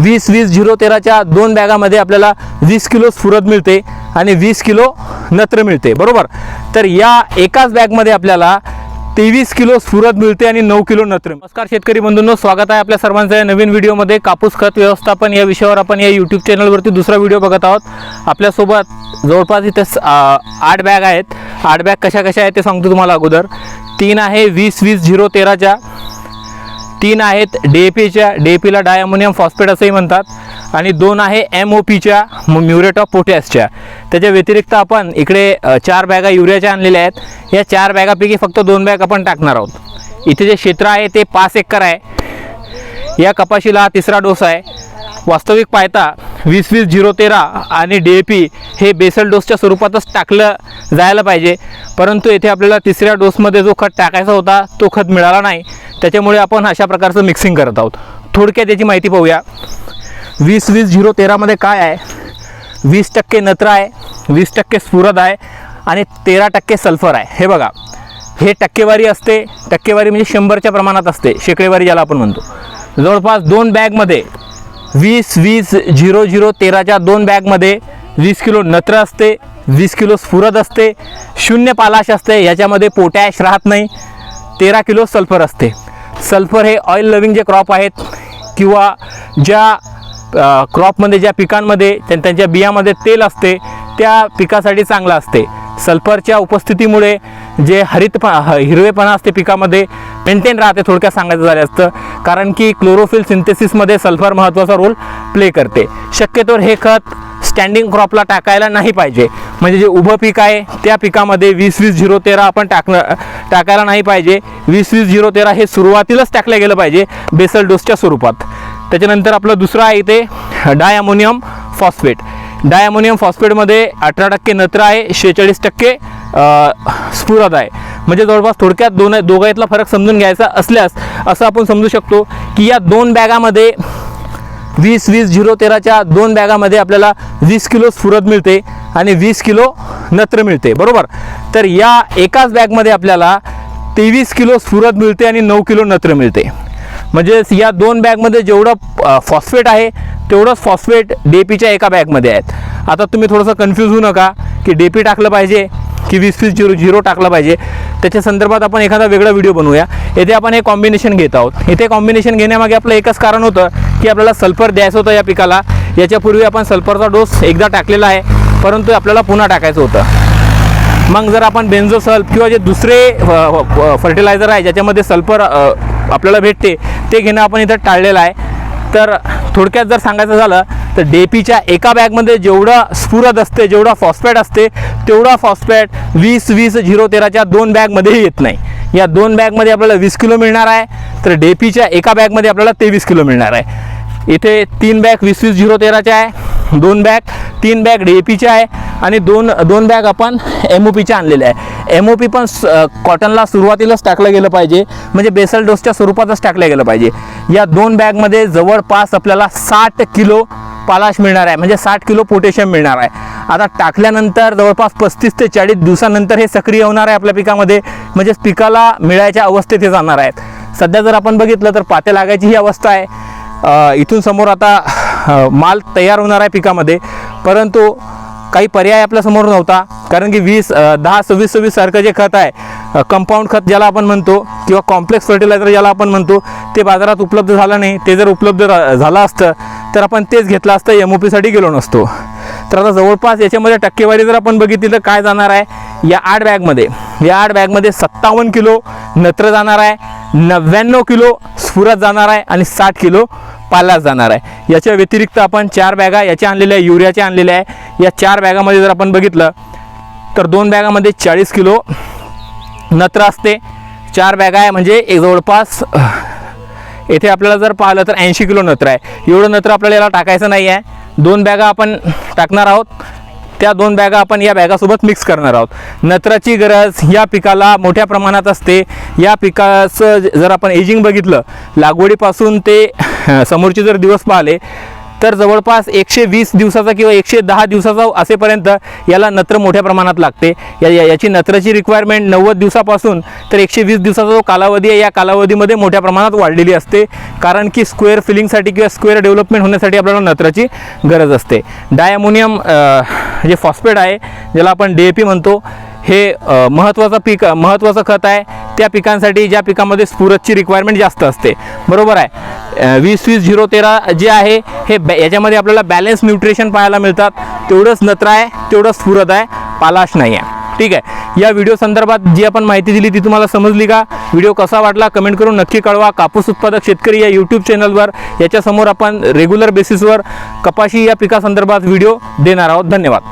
वीस वीस झिरो तेराच्या दोन बॅगामध्ये आपल्याला वीस किलो स्फुरद मिळते आणि वीस किलो नत्र मिळते बरोबर? तर या एकाच बॅगमध्ये आपल्याला तेवीस किलो स्फुरद मिळते आणि नऊ किलो नत्र नमस्कार शेतकरी बंधूंनो स्वागत आहे आपल्या सर्वांचं या नवीन व्हिडिओमध्ये. कापूस खत व्यवस्थापन या विषयावर आपण या यूट्यूब चॅनलवरती दुसरा व्हिडिओ बघत आहोत. आपल्यासोबत जवळपास इथे आठ बॅग आहेत. आठ बॅग कशा कशा आहेत ते सांगतो तुम्हाला अगोदर. तीन आहे वीस वीस झिरो तेराच्या. तीन आहेत डी ए पीच्या डी ए पीला फॉस्फेट असंही म्हणतात. आणि दोन आहे एम ओ पीच्या म्युरेट ऑफ पोटॅसच्या त्याच्या व्यतिरिक्त आपण इकडे चार बॅगा युरियाच्या आणलेल्या आहेत. या चार बॅगापैकी फक्त दोन बॅग आपण टाकणार आहोत. इथे जे क्षेत्र आहे ते पाच एकर आहे. या कपाशीला तिसरा डोस आहे. वास्तविक पाहता वीस वीस झिरो तेरा आणि डी ए पी हे बेसल डोसच्या स्वरूपातच टाकलं जायला पाहिजे. परंतु येथे आपल्याला तिसऱ्या डोसमध्ये जो खत टाकायचा होता तो खत मिळाला नाही. त्याच्यामुळे आपण अशा प्रकारचं मिक्सिंग करत आहोत. थोडक्यात याची माहिती पाहूया. वीस वीस झिरो तेरामध्ये काय आहे? वीस टक्के नत्र आहे वीस टक्के स्फुरद आहे आणि तेरा टक्के सल्फर आहे. हे बघा. हे टक्केवारी असते टक्केवारी म्हणजे शंभरच्या प्रमाणात असते. शेकडेवारी ज्याला आपण म्हणतो. जवळपास दोन बॅगमध्ये वीस वीस झिरो झिरो तेराच्या दोन बॅगमध्ये वीस किलो नत्र असते वीस किलो स्फुरद असते शून्य पालाश असते याच्यामध्ये पोटॅश राहत नाही तेरा किलो सल्फर असते. सल्फर हे ऑइल लविंग जे क्रॉप आहेत किंवा ज्या क्रॉपमध्ये ज्या पिकांमध्ये त्यां- त्यांच्या बियामध्ये तेल असते त्या पिकासाठी चांगलं असते. सल्फरच्या उपस्थितीमुळे जे हरित हिरवेपणा असते पिकामध्ये मेंटेन राहते थोडक्यात सांगायचं झालं असतं. कारण की क्लोरोफिल सिंथेसिसमध्ये सल्फर महत्त्वाचा रोल प्ले करते. शक्यतोवर हे खत स्टँडिंग क्रॉपला टाकायला नाही पाहिजे. म्हणजे जे उभं पीक आहे त्या पिकामध्ये वीस वीस झिरो तेरा आपण टाकणं टाकायला नाही पाहिजे. वीस वीस झिरो तेरा हे सुरुवातीलाच टाकलं गेलं पाहिजे बेसल डोसच्या स्वरूपात. त्याच्यानंतर आपलं दुसरं आहे इथे डायअमोनियम फॉस्फेट डायमोनियम फॉस्फेटमध्ये अठरा टक्के नत्र आहे शेहेचाळीस टक्के स्फुरद आहे. म्हणजे जवळपास थोडक्यात दोन दोघांतला फरक समजून घ्यायचा असल्यास असं आपण समजू शकतो की या दोन बॅगामध्ये वीस वीस झिरो तेराच्या दोन बॅगामध्ये आपल्याला वीस किलो स्फुरद मिळते आणि वीस किलो नत्र मिळते. बरोबर? तर या एकाच बॅगमध्ये आपल्याला तेवीस किलो स्फुरद मिळते आणि नऊ किलो नत्र मिळते. म्हणजेच या दोन बॅगमध्ये जेवढं फॉस्फेट आहे तेवढंच फॉस्फेट डेपीच्या एका बॅगमध्ये आहेत. आता तुम्ही थोडंसं कन्फ्यूज होऊ नका की डेपी टाकलं पाहिजे की वीस वीस झिरो झिरो टाकलं पाहिजे. त्याच्या संदर्भात आपण एखादा वेगळा व्हिडिओ बनवूया. येथे आपण हे कॉम्बिनेशन घेत आहोत. इथे कॉम्बिनेशन घेण्यामागे आपलं एकच कारण होतं की आपल्याला सल्फर द्यायचं होतं या पिकाला. याच्यापूर्वी आपण सल्फरचा डोस एकदा टाकलेला आहे परंतु आपल्याला पुन्हा टाकायचं होतं. मग जर आपण बेन्झोसल्फ किंवा जे दुसरे फर्टिलायझर आहे ज्याच्यामध्ये सल्फर आपल्याला भेटते ते घेणं आपण इथं टाळलेलं आहे. तर थोडक्यात जर सांगायचं झालं तर डेपीच्या एका बॅगमध्ये जेवढं स्फुरद असते जेवढा फॉस्फॅट असते तेवढा फॉस्फॅट वीस वीस झिरो तेराच्या दोन बॅगमध्येही येत नाही. या दोन बॅगमध्ये आपल्याला वीस किलो मिळणार आहे तर डेपीच्या एका बॅगमध्ये आपल्याला तेवीस किलो मिळणार आहे. इथे तीन बॅग वीस वीस झिरो तेराच्या आहे दोन बॅग तीन बॅग डी ए पीच्या आहे आणि दोन दोन बॅग आपण एम ओ पीच्या आणलेल्या आहे. एम ओ पी पण स- कॉटनला सुरुवातीलाच टाकलं गेलं पाहिजे. म्हणजे बेसल डोसच्या स्वरूपातच टाकलं गेलं पाहिजे. या दोन बॅगमध्ये जवळपास आपल्याला साठ किलो पालाश मिळणार आहे. म्हणजे साठ किलो पोटॅशियम मिळणार आहे. आता टाकल्यानंतर जवळपास पस्तीस ते चाळीस दिवसानंतर हे सक्रिय होणार आहे आपल्या पिकामध्ये. म्हणजेच पिकाला मिळायच्या अवस्थेत हे जाणार आहेत. सध्या जर आपण बघितलं तर पाते लागायची ही अवस्था आहे. इथून समोर आता माल तयार होणार आहे पिकामध्ये. परंतु काही पर्याय आपल्यासमोर नव्हता. कारण की वीस दहा सव्वीस सव्वीस सारखं जे खत आहे कंपाऊंड खत ज्याला आपण म्हणतो किंवा कॉम्प्लेक्स फर्टिलायझर ज्याला आपण म्हणतो ते बाजारात उपलब्ध झालं नाही. ते जर उपलब्ध झालं असतं तर आपण तेच घेतलं असतं एम ओ पीसाठी गेलो नसतो. तर आता जवळपास याच्यामध्ये टक्केवारी जर आपण बघितली तर काय जाणार आहे? या आठ बॅगमध्ये या आठ बॅगमध्ये सत्तावन्न किलो नत्र जाणार आहे नव्याण्णव किलो स्फुरत जाणार आहे आणि साठ किलो पालास जाणार आहे. याच्या व्यतिरिक्त आपण चार बॅगा याच्या आणलेल्या आहे युरियाच्या आणलेल्या आहे या चार बॅगामध्ये जर आपण बघितलं तर दोन बॅगामध्ये चाळीस किलो नत्र असते. चार बॅगा आहे म्हणजे एक जवळपास येथे आपल्याला जर पाहिलं तर ऐंशी किलो नत्र आहे. एवढं नत्र आपल्याला याला टाकायचं नाही आहे. दोन बॅगा आपण टाकणार आहोत. त्या दोन बॅगा आपण या बॅगासोबत मिक्स करणार आहोत. नत्राची गरज या पिकाला मोठ्या प्रमाणात असते. या पिकाचं जर आपण एजिंग बघितलं लागवडीपासून ते समोरचे जर दिवस पाहिले तर जवळपास एकशे वीस दिवसाचा किंवा एकशे दहा दिवसाचा असेपर्यंत याला नत्र मोठ्या प्रमाणात लागते. या या- याची नत्राची रिक्वायरमेंट नव्वद दिवसापासून तर एकशे वीस दिवसाचा जो कालावधी आहे या कालावधीमध्ये मोठ्या प्रमाणात वाढलेली असते. कारण की स्क्वेअर फिलिंगसाठी किंवा स्क्वेअर डेव्हलपमेंट होण्यासाठी आपल्याला नत्राची गरज असते. डायमोनियम जे फॉस्फेट आहे ज्याला आपण डी ए पी म्हणतो हे महत्त्वाचं पीक महत्त्वाचं खत आहे. त्या पिकांसाठी ज्या पिकामध्ये स्फुरतची रिक्वायरमेंट जास्त असते. बरोबर आहे? वीस वीस झिरो तेरा जे आहे हे बॅ याच्यामध्ये आपल्याला बॅलन्स न्यूट्रिशन पाहायला मिळतात. तेवढंच नत्र आहे तेवढंच स्फुरत आहे पालाश नाही आहे. ठीक आहे? या व्हिडिओ संदर्भात जी आपण माहिती दिली ती तुम्हाला समजली का? व्हिडिओ कसा वाटला कमेंट करून नक्की कळवा. कापूस उत्पादक शेतकरी या यूट्यूब चॅनलवर याच्यासमोर आपण रेग्युलर बेसिसवर कपाशी या पिकासंदर्भात व्हिडिओ देणार आहोत. धन्यवाद.